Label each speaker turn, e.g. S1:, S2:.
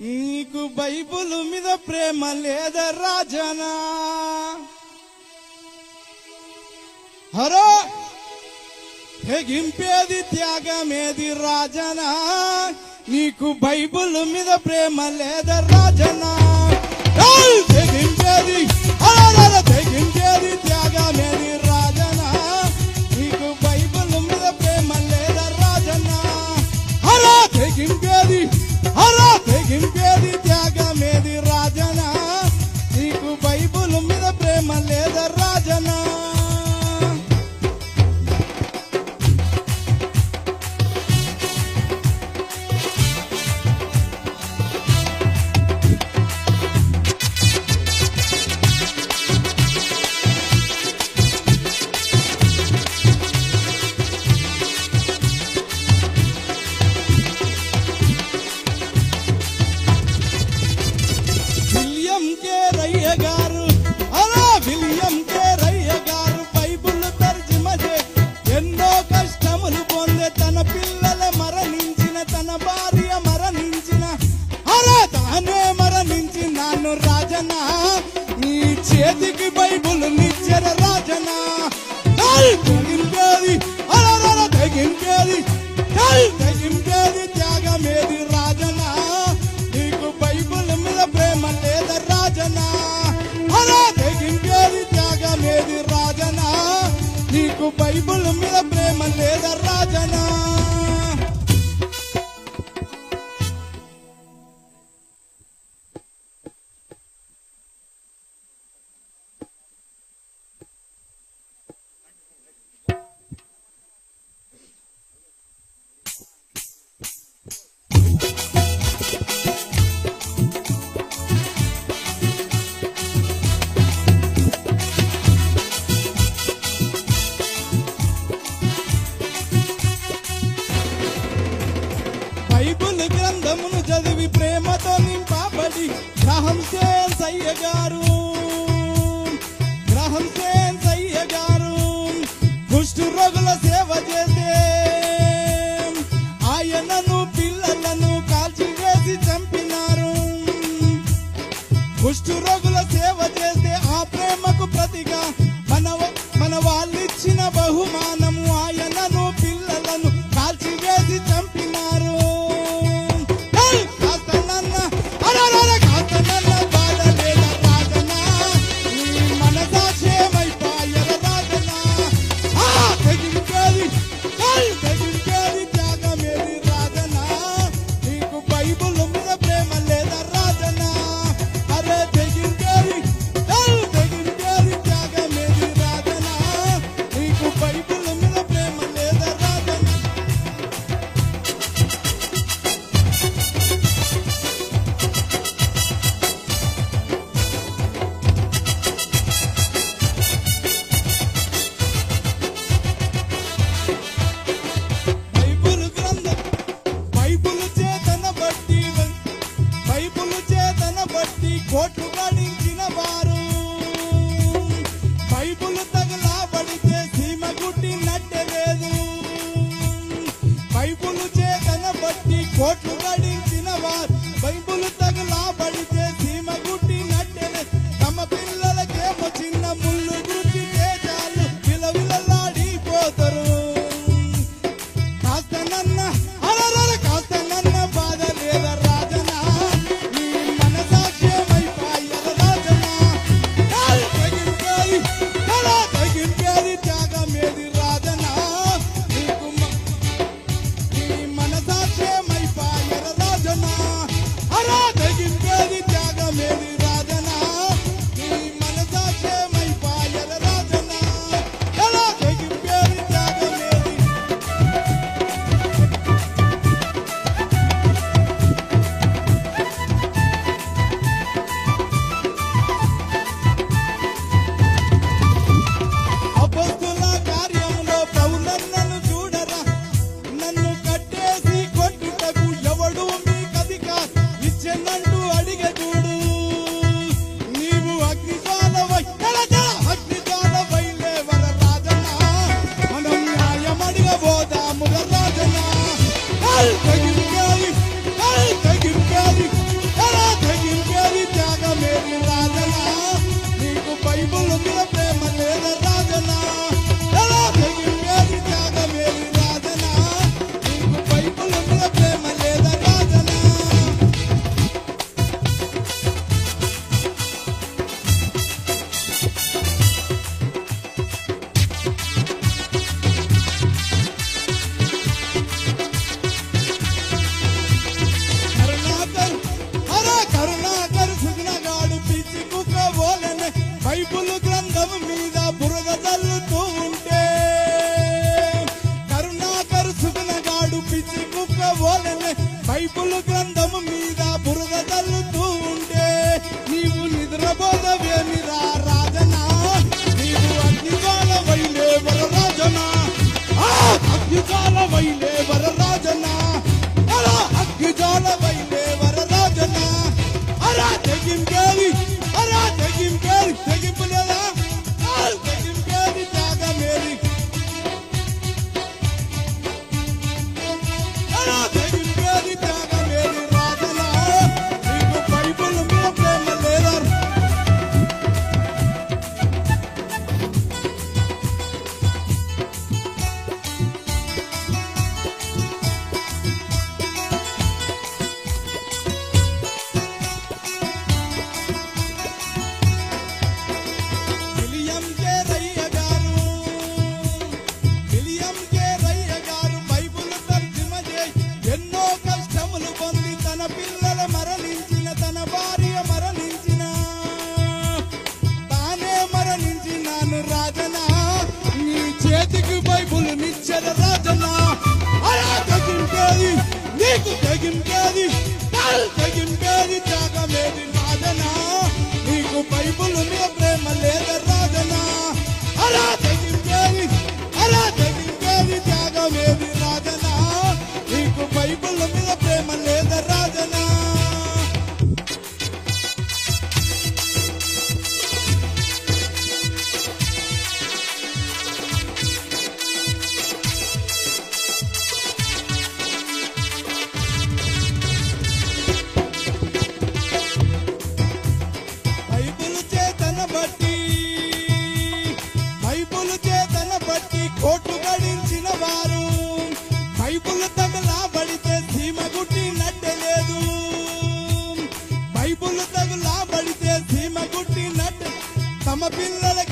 S1: నీకు బైబుల్ మీద ప్రేమ లేద రాజనా? హరో! తెగింపేది త్యాగమేది రాజనా? నీకు బైబుల్ మీద ప్రేమ లేద రాజనా? ఏయ్! తెగింపేది అలరల తెగింపేది త్యాగమేది రాజనా? నీకు బైబుల్ మీద ప్రేమ లేద రాజనా? హరో! తెగింపేది గారు అలా విలియం కే గారు బైబుల్ తర్జుమ చే ఎన్నో కష్టములు పొందే తన పిల్లల మరణించిన తన భార్య మరణించిన అలా తానే మరణించి నాన్ను రాజనా నీ చేతికి బైబుల్ నిచ్చర రాజనా ఏయ్! తెగింపేది అలా తెగింపేది chegaram What? ఓలనే బైబుల్ గ్రంథము మీద బురద తల్లుతూ ఉంటే నీవు నిద్రపోదవేమిరా రాజనా? నీవు అగ్నికాల వైలే వరరాజనా అగ్నికాల వైలే Tekim geldi. Tekim చేతన బట్టి కోట్లు గడించిన వారు. బైబుల్ తగలా బడితే సీమ గుట్టినట్టలేదు బైబుల్ తగలా బడితే సీమ గుట్టినట్టు తమ పిల్లలకి